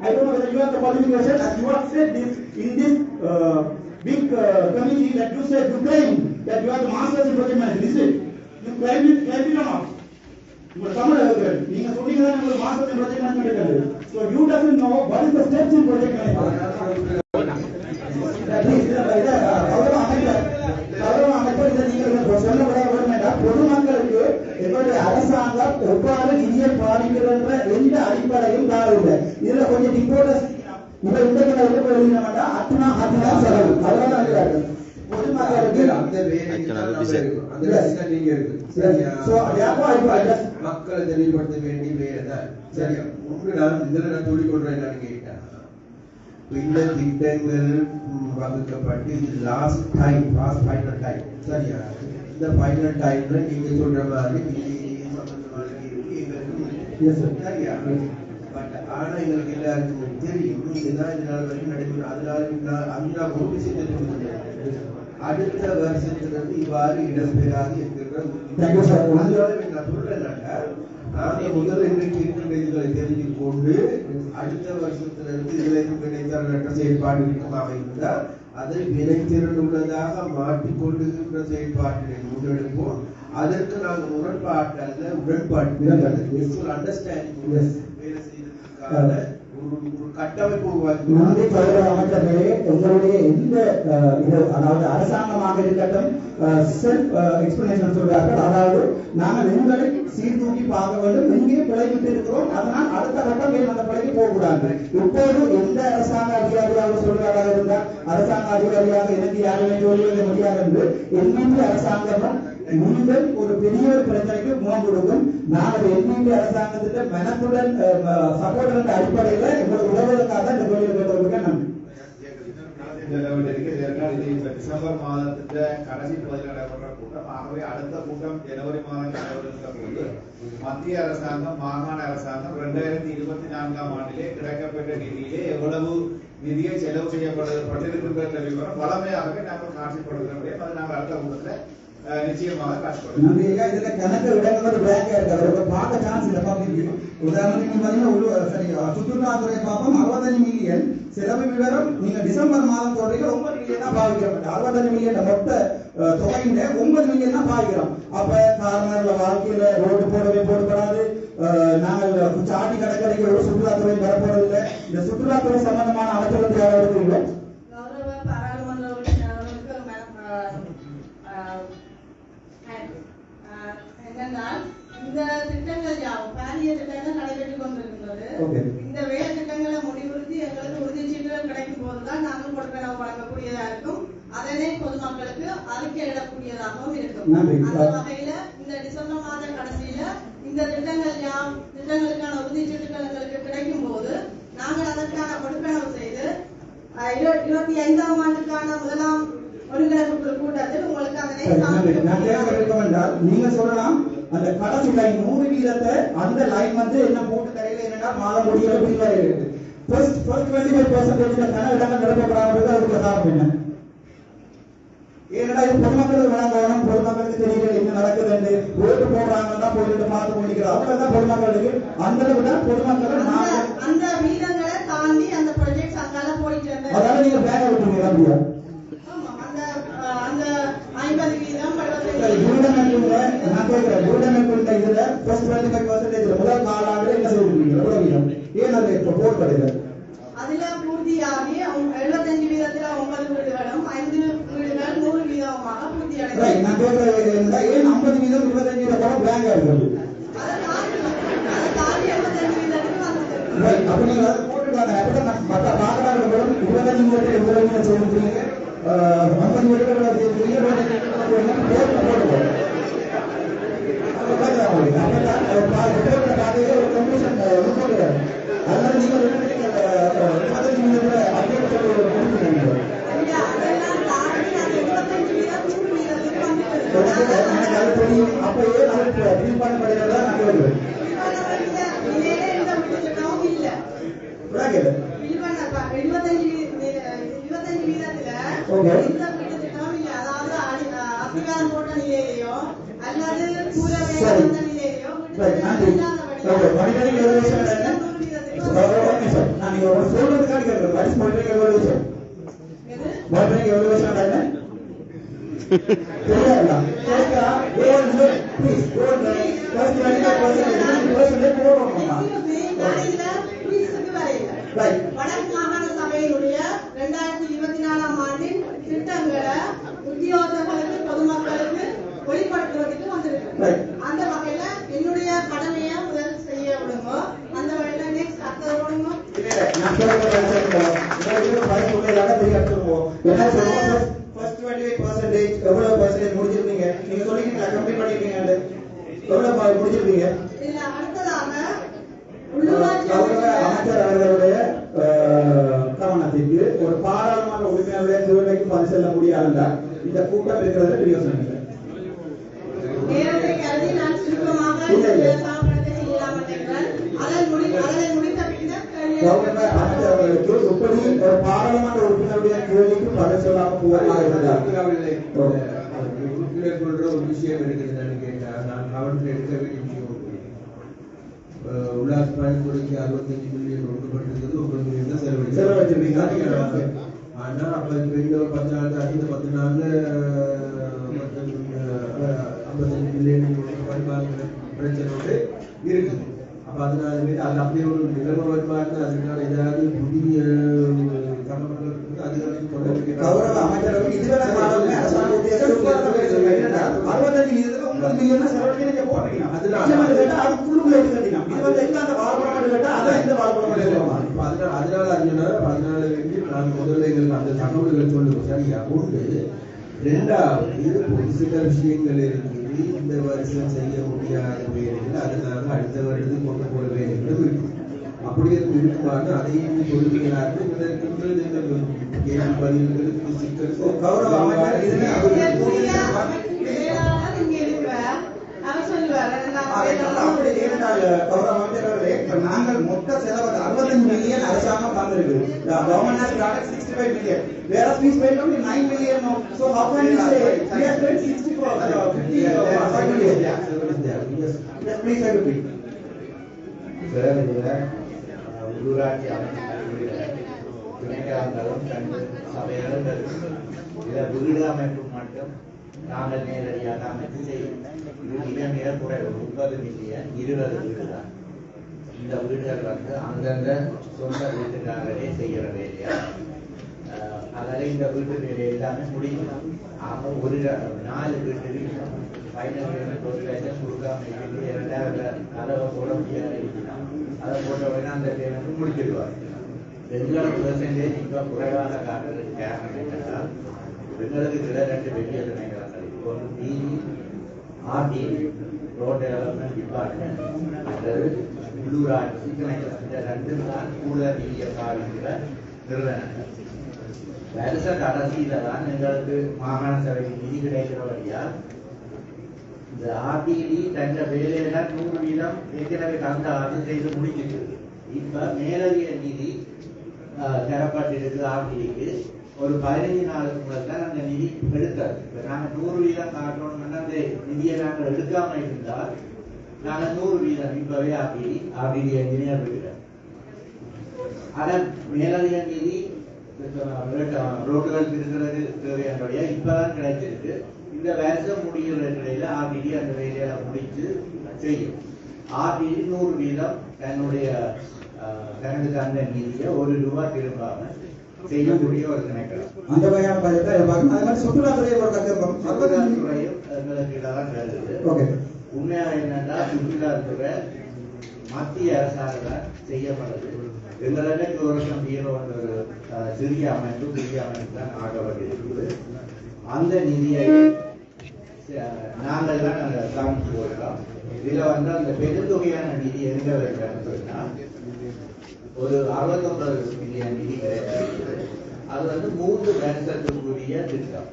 I don't know whether you have the qualification as you have said this in this uh, big uh, committee that you said, you claim that you are the masters in project management, is it? You claim it, claim it or not? உங்க தமிழ் அவர்கள் நீங்க சொன்னீங்க தான் உங்களுக்கு master in project management இருக்காது so you doesn't know what is the steps in project management பாதிக்கிறது எந்த அடிப்படையும் தாழவில்லை இதுல கொஞ்சம் டிபோட்டஸ் இப்ப இந்த கிட்ட வந்து எழுதினா அத்தனா அத்தனா செலவு அதெல்லாம் just- மக்களை தெளிவுபடுத்த வேண்டிய சரியா? ஒன்று நான் இதுல நான் சொல்லிக் கொள்றேன் என்னன்னு கேட்டா இந்த திட்டங்கள் வகுக்கப்பட்டு இது last time last final time சரியா? இந்த ஃபைனல் டைம்ல நீங்க சொல்ற மாதிரி PDA சம்பந்தமான கேள்வி எங்களுக்கு Yes, sir. சரியா பட் ஆனா எங்களுக்கு எல்லாருக்கும் தெரியும் இதுதான் இதனால வரைக்கும் நடைபெறும் அதனால அது ஒரு விஷயத்தை அடுத்த வருஷத்திலிருந்து இவ்வாறு இடம்பெறாது என்கிற அதனால நான் சொல்றேன்னாக்கா நாங்க இன்றைக்கு இருக்கின்ற இதுகளை கொண்டு அடுத்த வருஷத்திலிருந்து இருந்து செயல்பாடு இருக்குமாக இருந்தால் அதை வினைத்திறனுள்ளதாக மாற்றிக்கொள்ளுகின்ற செயல்பாட்டினை முன்னெடுப்போம் அதற்கு நாங்கள் முரண்பாட்டு அல்ல உடன்பாட்டு அண்டர்ஸ்டாண்டிங். வேலை அமைச்சர்களே உங்களுடைய எந்த அதாவது அரசாங்கமாக இருக்கட்டும் செல்ஃப் எக்ஸ்பிளனேஷன் சொல்றார்கள். அதாவது நாங்கள் உங்களை சீர்தூக்கி பார்க்க வேண்டும் எங்கே பிழைவிட்டு இருக்கிறோம் அதனால் அடுத்த கட்டம் ஏன் அந்த பிழைக்கு போகக்கூடாது. இப்போது எந்த அரசாங்க அதிகாரியாக சொல்றாராக இருந்தால் அரசாங்க அதிகாரியாக எனக்கு யாருமே சொல்லுவது முடியாது என்று எண்ணிக்கை அரசாங்கமும் நீங்கள் ஒரு பெரிய ஒரு பிரச்சனைக்கு முகம் கொடுக்கும். நாங்கள் எல்பிபி அரசாங்கத்திட்ட மனத்துடன் சப்போர்ட் அடிப்படையில் எங்களுக்கு உதவுவதற்காக இந்த கோயிலுக்கு கேட்டவர்களுக்கு நன்றி. டிசம்பர் மாதத்துல கடைசி பகுதியில் நடைபெற கூட்டம். ஆகவே அடுத்த கூட்டம் ஜனவரி மாதம் நடைபெறுகின்ற போது மத்திய அரசாங்கம் மாகாண அரசாங்கம் இரண்டாயிரத்தி இருபத்தி நான்காம் ஆண்டிலே கிடைக்கப்பட்ட நிதியிலே எவ்வளவு நிதியை செலவு செய்யப்பட்டிருக்கின்ற விவரம் வளமையாகவே நாங்கள் காட்சிப்படுத்த முடியும் அதை நாங்கள் அடுத்த கூட்டத்தில் நிச்சயமாக இதுல கணக்கு இடங்கள் வந்து பிளாக்கா இருக்கு. பார்க்க சான்ஸ் இல்லை பார்க்க உதாரணத்துக்கு நீங்க உள்ள சரி சுற்றுலாத்துறை பார்ப்போம். அறுபத்தஞ்சு மில்லியன் செலவு விவரம் நீங்க டிசம்பர் மாதம் சொல்றீங்க ஒன்பது மில்லியன் தான் பாவிக்கிறோம். அறுபத்தஞ்சு மில்லியன் மொத்த தொகையில ஒன்பது மில்லியன் தான் பாவிக்கிறோம். அப்ப காரணங்கள வாழ்க்கையில ரோடு போடவே போடப்படாது நாங்கள் சாட்டி கடற்கரைக்கு ஒரு சுற்றுலாத்துறை வரப்போறதில்லை இந்த சுற்றுலாத்துறை சம்பந்தமான அமைச்சர்கள் யாராவது அந்த வகையில இந்த டிசம்பர் மாத கடைசியில இந்த திட்டங்கள் யாம் திட்டங்களுக்கான உறுதிச்சீட்டுகள் எங்களுக்கு கிடைக்கும் போது நாங்கள் அதற்கான கொடுப்பனவு செய்து இருபத்தி ஐந்தாம் ஆண்டுக்கான முதலாம் ஒருங்கிணைப்பு கூட்டத்தில் உங்களுக்கு அதனை நீங்க சொல்லலாம் அந்த கடைசி லைன் நூறு வீதத்தை அந்த லைன் வந்து என்ன போட்டு தரையில என்னன்னா மாதம் முடியல பில் வரை இருக்கு first first twenty five percentage கன இடங்கள் நிரப்பப்படாமல் அதுக்கு காரணம் என்ன? ஏன்னா இது பொதுமக்களுக்கு வழங்கணும் பொதுமக்களுக்கு தெரியல என்ன நடக்குதுன்னு ஓட்டு போடுறாங்கன்னா போயிட்டு பார்த்து முடிக்கிறோம் அவ்வளவுதான் பொதுமக்களுக்கு? அந்த அளவுக்கு தான் பொதுமக்களை அந்த வீதங்களை தாண்டி அந்த ப்ராஜெக்ட் அங்கால போயிட்டு அதாவது நீங்க பேங்க விட்டுருங்க அப்படியா ஆமா, அந்த அஹ், அந்த ஐம்பது வீதம் சரி, எழுபத்தஞ்சு யூடமெக்குள்ள நான் கேட்கிறேன் யூடமெக்குள்ள இதுல ஃபர்ஸ்ட் டுவெண்ட்டி ஃபைவ் பர்சன்டேஜ் முதல் காலாண்டு என்ன செய்திருக்கீங்க எவ்வளவு வீதம் ஏன் அது இப்போ போடப்படுது அதுல பூர்த்தியாகி அவங்க எழுபத்தஞ்சு வீதத்துல ஒன்பது வீடுகளும் ஐந்து வீடுகள் நூறு வீதமாக பூர்த்தி ரைட் அடைந்தது நான் கேட்கறது என்னன்னா ஏன் ஐம்பது வீதம் இருபத்தஞ்சு வீதம் கூட பிளாங்கா இருக்குது அதை தாண்டி அதை தாண்டி எழுபத்தஞ்சு வீதத்துக்கு வந்தது ரைட் அப்ப நீங்க அதை போட்டுட்டாங்க அப்பதான் நான் மற்ற பாக்குறாங்க இருபத்தஞ்சு வீதத்தில் எவ்வளவு வீதம் செய்திருக்கீங்க ஐம்பது வீதத்தில் செய்திருக்கீங்க இருபத்தஞ்சு வீதத்தில் போட்டு போட்டு அதனால நீங்க இருபத்தஞ்சு வீதத்துல அப்டேட் சொல்லி இல்ல, அதெல்லாம் தாண்டி அந்த எழுபத்தஞ்சு வீதம் நூறு வீதத்துக்கு எனக்கு வந்துட்டு எனக்கு அது தெரியும் அப்பயே நான் ஃபீல் பண்ண படிக்கிறதா நான் கேட்குறேன் நிலையில எந்த திட்டமும் இல்ல விடாக்கல எழுபத்தஞ்சு இருபத்தஞ்சு வீதத்துல திட்டமும் இல்ல அதாவது அஸ்திவாரம் போட்ட நிலையிலேயோ அல்லது. வந்த நிலையிலேயோ எவ்வளவு விஷயம் நான் ஒரு சொல்றதுக்காக கேட்கிறேன். வாட் இஸ் மானிட்டரிங் எவல்யூஷன் எது? மானிட்டரிங் எவல்யூஷன் என்ன? தெரியாதா? கேட்கா goal please goal first 25% percentage போடுறோம் Excuse me, நான் இதுல quiz-க்கு வரையில. ரைட் வடக்கு மாகாண சபையினுடைய இரண்டாயிரத்தி இருபத்தி நாலாம் ஆண்டின் திட்டங்களை உத்தியோகர்களுக்கு பொதுமக்களுக்கு வெளிப்படுத்துறதுக்கு வந்திருக்கு. அந்த வகையில என்னுடைய கடமையை முதல் செய்ய விடுங்க. அந்த வகையில நெக்ஸ்ட் அடுத்தது விடுங்க. நான் சொல்றேன் உங்களுக்கு ஃபைல் உள்ளதாக தெரிய எடுத்துருவோம் என்ன சொல்லுவோம் ஃபர்ஸ்ட் 28% எவ்வளவு பர்சன்டேஜ் முடிச்சிருக்கீங்க நீங்க சொல்லிருக்கீங்களா கம்ப்ளீட் பண்ணிருக்கீங்க எவ்வளவு ப- முடிச்சிருக்கீங்க இதுல பதில் செல்ல முடியாதுல்ல இந்த கூட்டம் இருக்கிறதுல பிரயோசனம் இல்லை அவர்களுக்கு எப்படி ஒரு பாராளுமன்ற உறுப்பினருடைய கேள்விக்கு பதில் சொல்லாம போவதாக இருந்தார் அவர்களே, அஹ், உறுப்பினர் சொல்ற ஒரு விஷயம் இருக்குது நான் கேட்டேன் நான் கவனத்தில் எடுக்க வேண்டிய விஷயம் ஒன்று. அஹ், உல்லாஸ் பயன்படுத்தி அறுபத்தஞ்சு மில்லியன் ஒன்றுபட்டிருக்கிறது செலவழிச்சு செலவழிச்சிருக்கீங்க. ஆனா அப்பது இப்ப இந்த ஒரு பத்து நாள் அடுத்த பத்து நாள்ல ஐம்பத்தஞ்சு மில்லியன் பிரச்சனை இருக்குது அதனால அது அப்படியே ஒரு நிலைமை ஏதாவது புதிய கௌரவ இதுவரை காலமே அரசாங்க உத்தியோகஸ்தர் உட்கார்ந்து பேசுறாங்க. என்னடா, 65 மில்லியனுக்கு 9 மில்லியன் செலவழிக்க அதுல- அது கட்டினா. இது வந்து எங்க அந்த கேட்டா, அதான் இந்த அதனால அதனால அர்ஜுனா நான் முதல்ல எங்களுக்கு அந்த தகவல்கள் சொல்லுங்க சரியா? ஒன்று ரெண்டாவது ஒரு சில விஷயங்கள் இருக்குது இந்த வருஷம் செய்ய முடியாத வேலைகள் அதனால அடுத்த வருடத்துக்கு கொண்டு போற வேலைகளும் இருக்கு அப்படி எதுவும் இருக்குமான்னு அதையும் சொல்லுகிறார்கள். இதற்கு இந்த கேள்வி பதில்களுக்கு சிக்கல் கௌரவ அமைச்சர் இதுல இதற்குரிய அமைப்பு செயலாளர் இங்க இருக்கிறார். அவர் நான் அதனால அப்படி இருந்தால் கௌரவ அமைச்சர் அவர்களே, இப்ப நாங்கள் மொத்த செலவு 65 மில்லியன் அரசாங்கம் தந்திருக்கு. Started 65 million. Whereas we spent only 9 million now. So how can we say we have spent 60 crore, uh, 50 crore, 5 million? Yes, please, I repeat. Sir இதுல உள்ளூராட்சி சபைகளும் இருக்கு இதுல வீடு அமைப்பு மட்டும் நாங்கள் நேரடியாக அமைத்து செய்யும் இது மிக மிக குறைவு முப்பது மில்லியன் இருபது வீடு தான் இந்த வீடுகள் வந்து அந்தந்த சொந்த வீட்டுக்காரரே செய்கிற வேலையா? அஹ், இந்த வீட்டு வேலை எல்லாமே முடியும். ஆக ஒரு நாலு வீட்டுக்கு பதினஞ்சு ஒரு லட்சம் கொடுக்காம இரண்டாயிரம் கதவை போட முடியாது. அதை போட்ட உடனே அந்த பேமெண்ட் முடிச்சிடுவாங்க ரெகுலர் பெர்சன்டேஜ் இப்போ குறைவாக காட்டுறதுக்கு காரணம் என்னன்னா எங்களுக்கு இதில் ரெண்டு பெரிய ஒரு டிவி ஆர்டி ரோட் டெவலப்மெண்ட் டிபார்ட்மெண்ட் அல்லது உள்ளூராட்சி துணைகள் இந்த ரெண்டும் தான் கூட பெரிய பாவிக்கிற நிறுவனங்கள் வருஷ கடைசியில தான் எங்களுக்கு மாகாண சபைக்கு நிதி கிடைக்கிற வழியா இந்த ஆர்டிடி தந்த வேலையில நூறு வீதம் ஏற்கனவே தந்த ஆட்சி செய்து முடிச்சிட்டு இப்ப மேலதிக நிதி தரப்பட்டிருக்கு ஆர்டிடிக்கு ஒரு பதினஞ்சு நாளுக்கு முதல் தான் அந்த நிதி எடுத்தாரு. இப்ப நாங்க நூறு வீதம் காட்டணும்னா அந்த நிதியை நாங்கள் எடுக்காம இருந்தால் நாங்க நூறு வீதம் இப்பவே ஆர்டிடி ஆர்டிடி என்ஜினியர் இருக்கிறோம் ஆனா மேலதிக நிதி ரோட்டுகள் திருக்கிறது தேவையானபடியா இப்பதான் கிடைச்சிருக்கு. இந்த வருஷம் முடிகிற நிலையில ஆர்டிடி அந்த வேலையை முடிச்சு செய்யும். ஆர்டிடி நூறு வீதம் தன்னுடைய தனது தந்த நிதியை ஒரு ரூபாய் திரும்பாம செய்யக்கூடிய ஒரு திணைக்களம் அந்த வகையான பட்ஜெட்டை எதிர்பார்க்கணும். அதே மாதிரி சுற்றுலாத்துறையை ஒரு கக்கம் சுற்றுலாத்துறையும் தான் வருது ஓகே. உண்மையா என்னன்னா சுற்றுலாத்துறை மத்திய அரசாங்கம் செய்யப்படுது. ஒரு வருஷம் ஹீரோ என்ற ஒரு சிறிய அமைப்பு பெரிய அமைப்பு தான் ஆகப்பட்டிருக்குது அந்த நிதியை அஹ், நாங்கள் தான் நாங்கள் இதுல வந்து அந்த பெருந்தொகையான நிதி எங்க வைக்கிறோம்னு சொன்னா ஒரு அறுபத்தொன்பது மில்லியன் நிதி கிடைக்கிறது அது வந்து மூன்று வருஷத்துக்குரிய திட்டம்.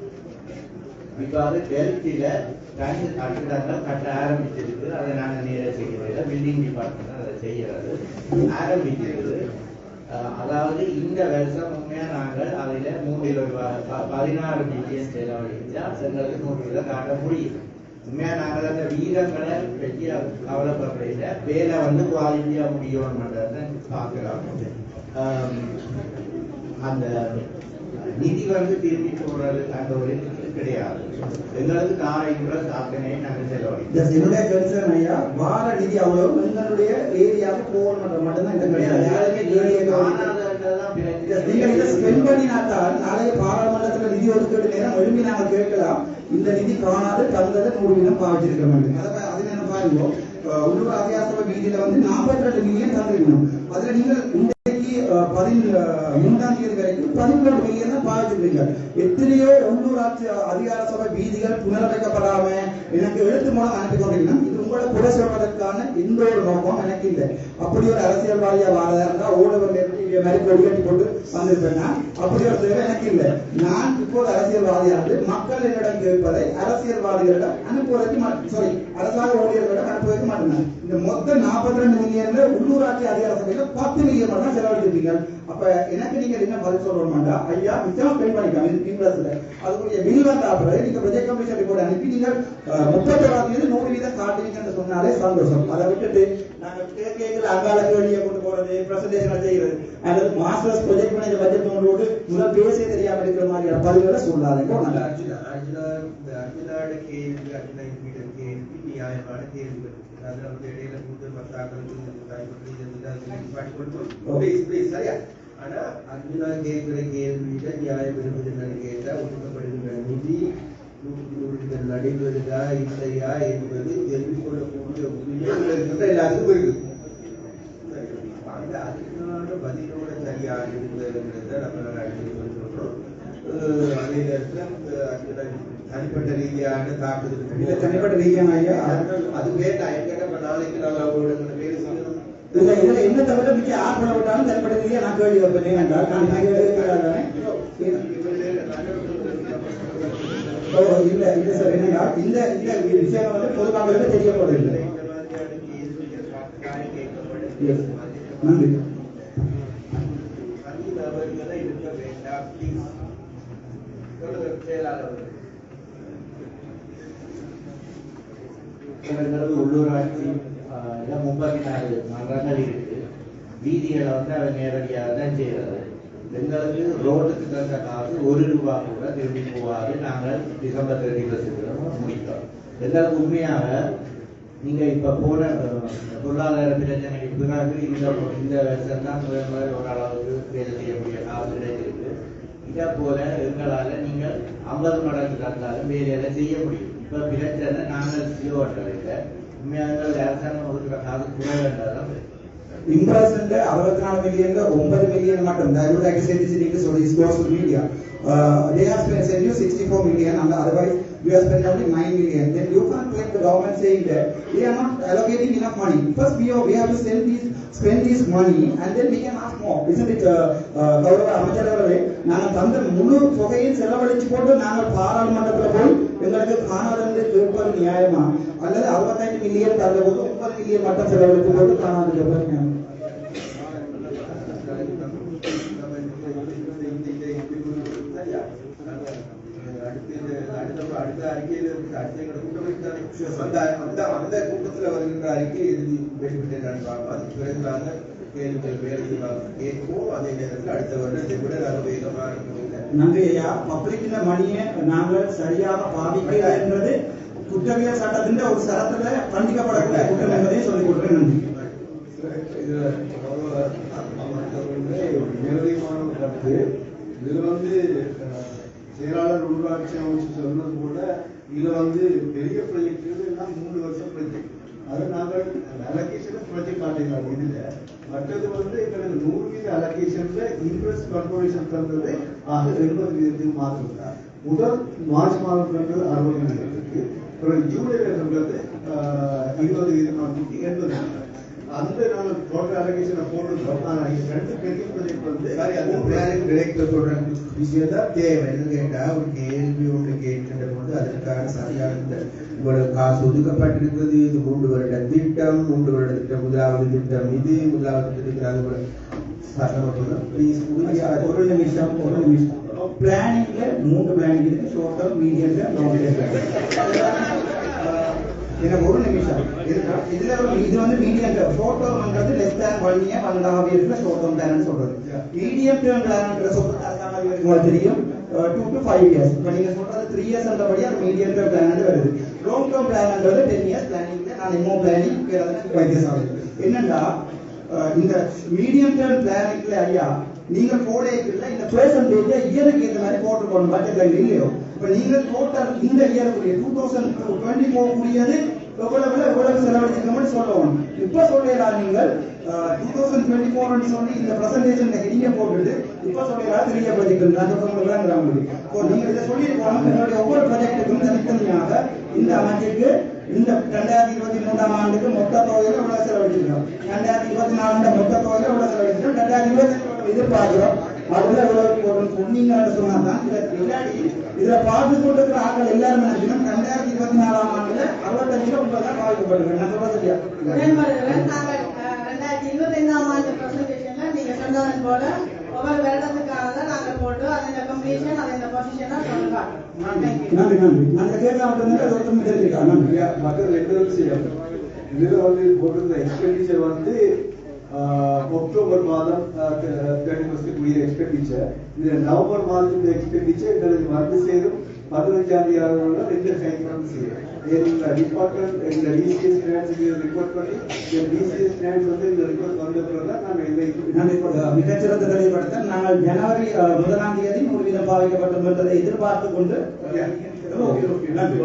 இப்போ அது டெல்டில தனி கட்டிடங்கள் கட்ட ஆரம்பிச்சிருக்கு. அதை நாங்க நேர செய்யறதில்ல. பில்டிங் டிபார்ட்மெண்ட் அதை செய்யறது. ஆரம்பிக்கிறது. அதாவது இந்த வருஷம் உண்மையா நாங்கள் அதில் மூன்றில் ஒரு பதினாறு மில்லியன் செலவழிச்சா எங்களுக்கு மூன்றில் காட்ட முடியும். உண்மையா நாங்கள் அந்த வீரங்களை பற்றி கவலைப்படுறதில்ல. வேலை வந்து குவாலிட்டியா முடியும்ன்றதை பார்க்கலாம் அந்த நிதி வந்து திரும்பி போடுறது அந்த ஒரு கிடையாது. எங்களுக்கு நாளை கூட சாதனை நாங்கள் செலவழிக்கிறோம் Just என்னுடைய கன்சர்ன் ஐயா வார நிதி அவ்வளவு எங்களுடைய ஏரியாவுக்கு போகணும் மட்டும்தான் இந்த யாருமே கன்சர்ன் ஏரியா காணாததுதான் பிரச்சனை. நீங்க இதை ஸ்பெண்ட் பண்ணினாத்தான் நாளைய பாராளுமன்றத்துல நிதி ஒதுக்கீடு நேரம் விரும்பி நாங்க கேட்கலாம். இந்த நிதி காணாது தந்ததை நூறு வீதம் பாவிச்சிருக்க வேண்டும். அதை அது என்ன பாருங்க. உள்ளூர் அதிகாரசபை வீதியில வந்து நாற்பத்தி ரெண்டு மில்லியன் தந்திருக்கணும். அதுல நீங்கள் இன்றைக்கு அஹ், பதின் அஹ், மூன்றாம் தேதி வரைக்கும் பதினொன்று மில்லியன் தான் பாவிச்சிருக்கீங்க எத்தனையோ உள்ளூராட்சி அதிகார சபை வீதிகள் புனரமைக்கப்படாம எனக்கு எழுத்து மூலம் அனுப்பி கொண்டீங்கன்னா இது உங்களை குறை சொல்வதற்கான எந்த ஒரு நோக்கம் எனக்கு இல்லை. அப்படி ஒரு அரசியல்வாதியா வாழ இருந்தா ஊழல் இங்கே மாதிரி கொடி போட்டு வந்திருப்பேன்னா அப்படி ஒரு தேவை எனக்கு இல்லை. நான் இப்போது அரசியல்வாதியானது மக்கள் என்னிடம் கேட்பதை அரசியல்வாதிகளிடம் அனுப்புவதற்கு சாரி அரசாங்க ஊழியர்களிடம் அனுப்புவதற்கு மட்டும்தான். இந்த மொத்த நாற்பத்தி ரெண்டு மில்லியன்ல உள்ளூராட்சி அதிகார சபையில பத்து மில்லியன் மட்டும் தான் செலவழிச்சிருக்கீங்க. அப்ப எனக்கு நீங்க என்ன பதில் மாட்டா ஐயா நிச்சயமா பெயிண்ட் பண்ணிக்கலாம். இது இன்ட்ரெஸ்ட்ல அதுக்குரிய பில் வந்த அப்புறம் நீங்க ப்ரொஜெக்ட் கமிஷன் ரிப்போர்ட் அனுப்பி நீங்க முப்பத்தோராம் தேதி நூறு வீதம் காட்டுவீங்கன்னு சொன்னாலே சந்தோஷம். அதை விட்டுட்டு நாங்க கேட்கல அங்காள கேள்வியை கொண்டு போறது பிரசன்டேஷன் செய்யறது. அல்லது மாஸ்டர்ஸ் ப்ரொஜெக்ட் மேனேஜர் கொண்டு முதல் பேசே தெரியாம இருக்கிற மாதிரியான பதிவுகளை சொல்லாதீங்க. நல்லா இந்த அர்ஜுனாவோட கேள்வி நியாயமான வந்து இடையில சரியா? ஆனா கேட்கிற கேள்வியில நியாயம் கேட்டா நிதி இல்லையா என்பது தெரிந்து கொள்ளக்கூடிய இருக்கின்ற எல்லாத்துக்கும் இருக்கு பதிலோட சரியாக இருந்ததுங்கிறத நம்ம அடிக்கடி சொல்றோம் அஹ் அதே நேரத்தில் தனிப்பட்ட ரீதியான இல்ல தாக்குதல் தனிப்பட்ட ரீதியான ஐயா? அது வேண்டாம் என்கிட்ட இப்ப நாளைக்கு நாங்கள் அவங்களோட பேர் சொல்லணும். இல்ல இதுல என்ன தவிர மிக்க யார் பண்ண விட்டாலும் தனிப்பட்ட ரீதியா நான் கேள்வி வைப்பேன் என்றால் நான் இல்ல இல்ல சார் என்னன்னா இந்த இந்த விஷயம் வந்து பொதுமக்களுக்கு தெரியப்படுதில்லை Yes. நன்றி தனிநபர்களை இருக்க வேண்டாம் ப்ளீஸ் சொல்லுங்க செயலாளர் எங்களுக்கு உள்ளூராட்சி ஆஹ், முப்பத்தி நாலு மன்றங்கள் இருக்கு வீதிகளை வந்து அவன் நேரடியாக தான் செய்யறது எங்களுக்கு ரோடுக்கு தந்த காசு ஒரு ரூபா கூட திரும்பி போகாது. நாங்கள் டிசம்பர் தேர்ட்டி ஃபர்ஸ்ட் முடித்தோம். எங்களுக்கு உண்மையாக நீங்க இப்ப போன பொருளாதார பிரச்சனைக்கு பிறகு இந்த இந்த வருஷம் தான் முதல் முதல் ஓரளவுக்கு வேலை செய்யக்கூடிய காசு கிடைச்சிருக்கு. இதை போல எங்களால் நீங்கள் ஐம்பது மடங்கு தந்தாலும் வேலையில செய்ய முடியும். இப்ப பிரச்சனை நாங்கள் சிஓட்டவில்லை உண்மையாக அரசாங்கம் கொடுக்குற காசு குறைவேண்டதான் இம்ப்ரெஸ்ன்ட் அறுபத்தி நாலு மில்லியன் ஒன்பது மில்லியன் மட்டும் I would like to say this in English so this goes to media. Uh, they have spent sent you 64 million and otherwise we have spent only 9 million. Then you can't claim the government saying that they are not allocating enough money. First we have, we have to send these spend this money and then we can ask more. Isn't it uh, uh, கௌரவ அமைச்சர் அவர்களே நாங்கள் தந்த முழு தொகையும் செலவழிச்சு போட்டு நாங்கள் பாராளுமன்றத்தில் போய் எங்களுக்கு காணாதென்று கேட்பது நியாயமா அல்லது அறுபத்தைந்து மில்லியன் தந்த போது முப்பது மில்லியன் மட்டும் செலவழித்து போட்டு காணாது கேட்பது நியாயமா அடுத்த அறிக்கையில் அடுத்த கூட்டம் அந்த அந்த அந்த கூட்டத்தில் வருகின்ற அறிக்கை எழுதி வெளிவிட்டு கேள்விகள் கேட்போம் அதே நேரத்தில் அடுத்த வருடத்தை விட நாங்கள் வேகமாக நன்றி மணியை நாங்கள் சரியாக பாதிக்கல என்பது குற்றவியல் சட்டத்தின் ஒரு சரத்துல கண்டிக்கப்படக்கூடிய குற்றம் என்பதை சொல்லிக் கொடுக்கிறேன் நன்றி. இதுல கருத்து இதுல வந்து செயலாளர் உள்ளாட்சி அமைச்சு சொன்னது போல இதுல வந்து பெரிய ப்ராஜெக்ட் எல்லாம் மூணு வருஷம் ப்ராஜெக்ட் அது நாங்கள் அலோகேஷன் ப்ராஜெக்ட் காட்டினாங்க இதுல மற்றது வந்து எங்களுக்கு நூறு வீத அலோகேஷன்ல இன்ட்ரெஸ்ட் கார்பரேஷன் தந்தது ஆக எண்பது வீதத்துக்கு மாத்திரம் முதல் மார்ச் மாதம் தந்தது அறுபது வீதத்துக்கு. பிறகு தந்தது அஹ், இருபது வீதம் கூட்டி எண்பது. வீதம் அந்த நாங்கள் டோட்டல் அலோகேஷனை போட்டுருக்கோம் ஆனா இது ரெண்டு பெரிய ப்ராஜெக்ட் வந்து சரி அது பிளானிங் டைரக்டர் சொல்ற விஷயம் தான் தேவை. என்ன கேட்டா ஒரு கேள்வி ஒன்று போது அதற்கான சரியான இந்த இவ்வளவு காசு ஒதுக்கப்பட்டிருக்கிறது இது மூன்று வருட திட்டம் மூன்று வருட திட்டம் முதலாவது திட்டம் இது முதலாவது திட்டத்தில் அது ஒரு நிமிஷம் ஒரு நிமிஷம் பிளானிங்ல மூன்று பிளானிங் இருக்கு. Short term medium term long term எனக்கு ஒரு நிமிஷம். இதுல- இது வந்து medium short டேர்ம்ன்றது less than one year one and half இயர்ஸ்ல ஷார்ட் டேர்ம் பிளான் சொல்றது. மீடியம் டேர்ம் பிளான்ன்ற சொல்றது உங்களுக்கு தெரியும். டூ டு ஃபைவ் இயர்ஸ் இப்போ நீங்க சொல்றது த்ரீ இயர்ஸ் படி அந்த மீடியம் டேர்ம் பிளான் வருது. லாங் டேர்ம் பிளான்ன்றது டென் இயர்ஸ் பிளானிங் நான் எம்ஓ பிளானிங் வைத்தியசாலை. ஆகுது என்னண்டா uh, இந்த மீடியம் டேர்ம் பிளானிங்ல ஐயா நீங்க போடேக்குள்ள இந்த பெர்சன்டேஜ் இயருக்கு ஏற்ற மாதிரி போட்டுக்கணும் பட்ஜெட்ல இல்லையோ. இப்ப நீங்க டோட்டல் இந்த இயருக்குரிய டூ தௌசண்ட் டுவெண்ட்டி ஃபோர் எவ்வளவு எவ்வளவு செலவழிச்சிருக்கோம்னு சொல்லணும் இப்ப சொல்லலாம் நீங்கள் டூ தௌசண்ட் டுவெண்ட்டி ஃபோர் சொல்லி இந்த பிரசன்டேஷன் ஹெடிங்க போட்டுட்டு இப்ப சொல்லலாம் தெரிய ப்ராஜெக்ட் நான் சொல்லுங்க உங்களுக்கு இப்போ நீங்க இதை சொல்லியிருக்கோம் எங்களுடைய ஒவ்வொரு ப்ராஜெக்ட்டுக்கும் தனித்தனியாக இந்த அமைச்சுக்கு இந்த ரெண்டாயிரத்தி இருபத்தி மூன்றாம் ஆண்டுக்கு மொத்த தொகையில எவ்வளவு செலவழிச்சிருக்கோம் ரெண்டாயிரத்தி இருபத்தி நாலு மொத்த தொகையில எவ்வளவு செலவழிச்சிருக்கோம் ரெண்டாயிரத்தி இருபத்தி எதிர்பார்க்கிறோம். அதுல எவ்வளவு போடணும் சொன்னீங்கன்னு சொன்னா தான் இதை இல்லாட்டி இதுல பார்த்து கொண்டிருக்கிற ஆட்கள் எல்லாரும் நினைக்கணும் ரெண்டாயிரத்தி இருபத்தி நாலாம் ஆண்டுல அறுபத்தஞ்சுல ஒன்பது தான் பாதிக்கப்பட்டிருக்கேன் நான் சொல்றது இல்லையா பிரசன்டேஷன்ல நீங்க சொன்னதன் போல ஒவ்வொரு வருடத்துக்கானதை நாங்கள் போட்டு அதன் கம்ப்ளீஷன் அதன் பொசிஷனை சொல்லுங்க நன்றி நன்றி நன்றி அந்த கேட்க மட்டும் அது ஒருத்தர் தெரிஞ்சுக்கா நன்றி ஐயா, மக்கள் ரெண்டு விஷயம் இதுல வந்து போட்டிருந்த எக்ஸ்பெண்டிச்சர் வந்து ஆஹ், அக்டோபர் மாதம் தேர்ட்டி ஃபர்ஸ்ட்டுக்குரிய எக்ஸ்பெண்டிச்சர் இதுல நவம்பர் மாதத்துடைய எக்ஸ்பெண்டிச்சர் எங்களுக்கு வந்து சேரும் தேதி ரெண்டு சேரும் எங்க டிபார்ட்மெண்ட் எங்க டிசிஎஸ் ஃபினான்ஸ் ரிப்போர்ட் பண்ணி எங்க டிசிஎஸ் ஃபினான்ஸ் வந்து இந்த ரிப்போர்ட் வந்த பிறகு நாங்கள் எல்லாம் மிகச்சிறந்த தெளிவுபடுத்த நாங்கள் ஜனவரி முதலாம் தேதி நூறு வீதம் பாதிக்கப்பட்டோம் என்பதை எதிர்பார்த்து கொண்டு நன்றி.